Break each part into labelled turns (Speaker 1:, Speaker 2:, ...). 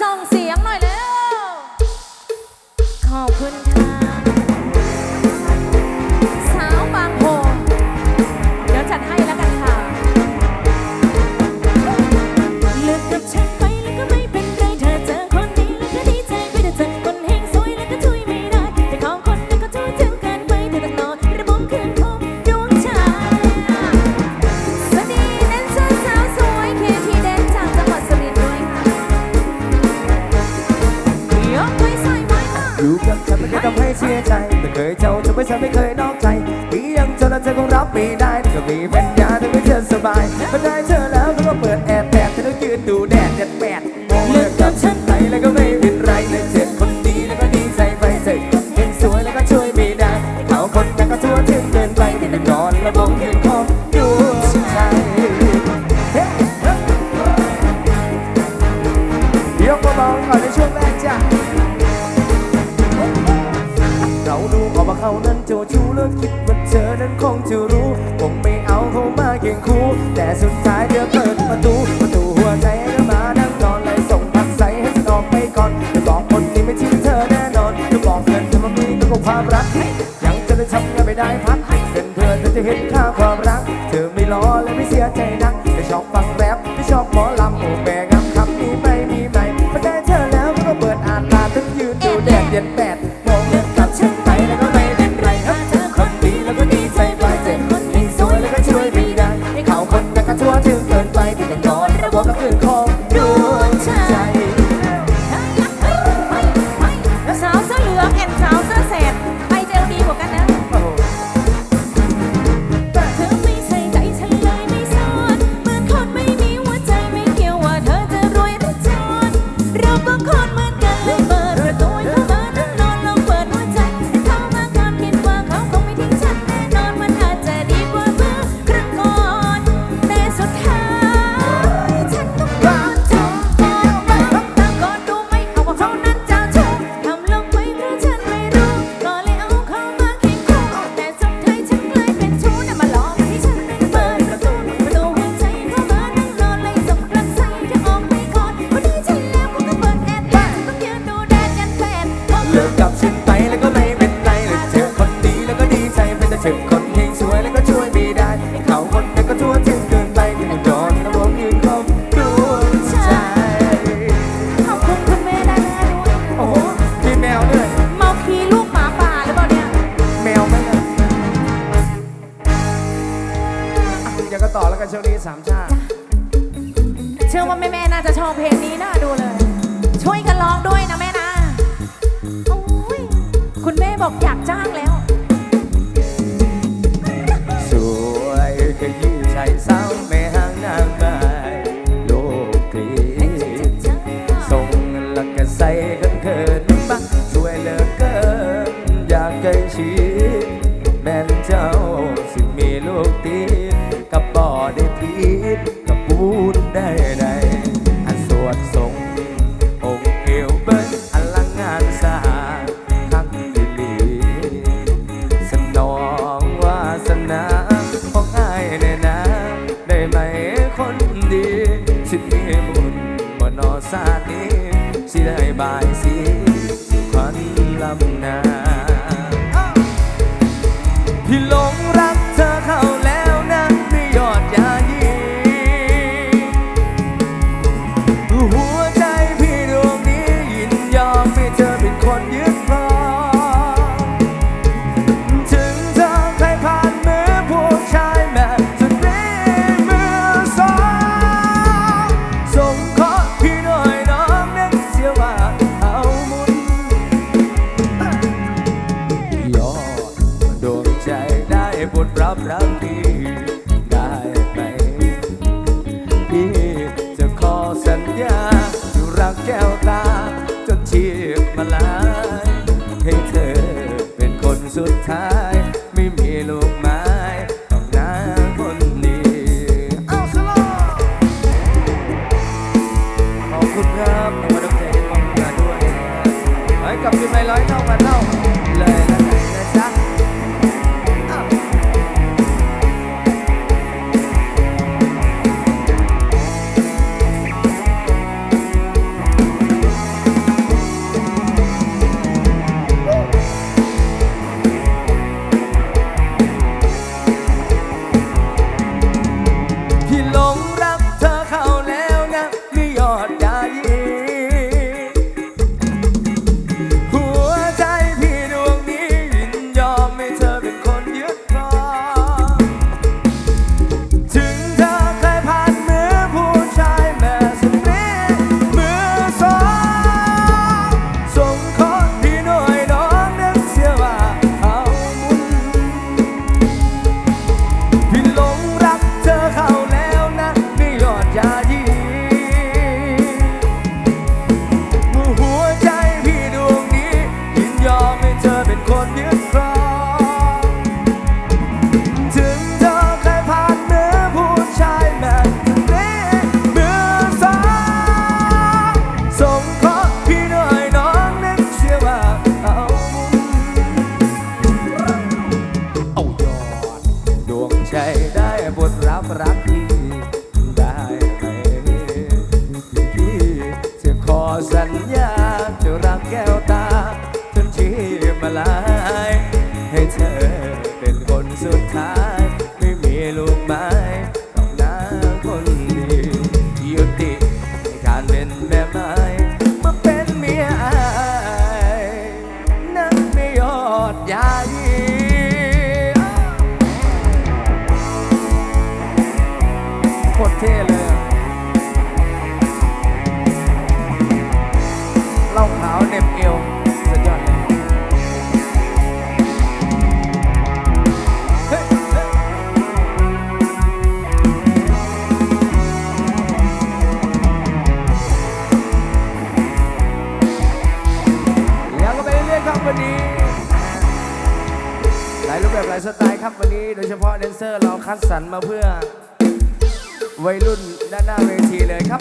Speaker 1: สองเสียง คยเจ้าถึงไม่
Speaker 2: ฉันไม่เคยนอกใจมียังจนเธอคงรับไม่ได้เธอมีป็นยาเธอไม่เธอสบายไม่ได้เธอแล้ว เสียใจ
Speaker 1: นักแต่ชอ
Speaker 2: บ ช
Speaker 1: ลี
Speaker 2: สามชาติ
Speaker 1: เชื่อว่าแม่แม่น่าจะชอบเพลงนี้น่าดูเลย ช่วยกันร้องด้วยนะแม่นะโอ้ยคุณแม่บอกอยากจ้างแล้ว
Speaker 2: สวยก็ยิ่ใจสาวแม่ห้างนางไม้โลกรีส่งลักกะใสกันเกินปะสวยเลิก day. คุณครับขอบคุณน้ำใจที่มังให้ด้วยให้กับยูไนร้อยเท่ากันเท่า ได้บทรับรักที่ ลายรูปแบบหลายสไตล์ครับวันนี้ โดยเฉพาะแดนเซอร์เราคัดสรรมาเพื่อ วัยรุ่นด้านหน้าเวทีเลยครับ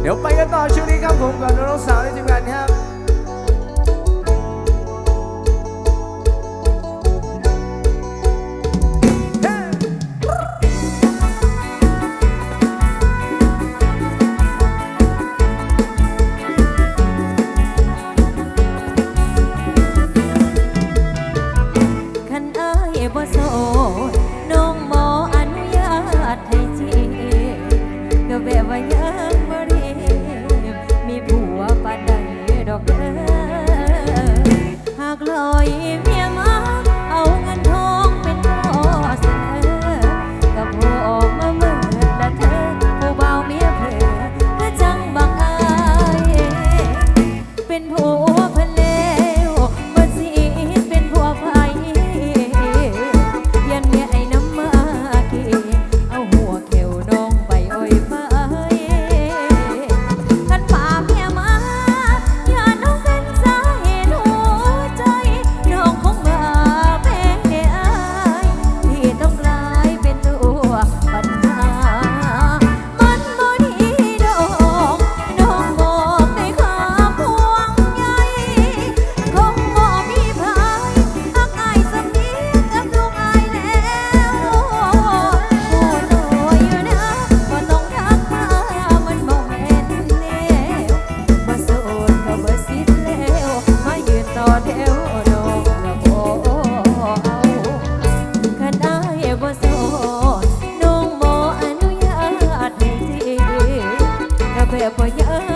Speaker 2: เดี๋ยวไปกันต่อช่วงนี้ครับผมกับน้องสาวในทีมงานครับ
Speaker 1: แต่บ่ยัง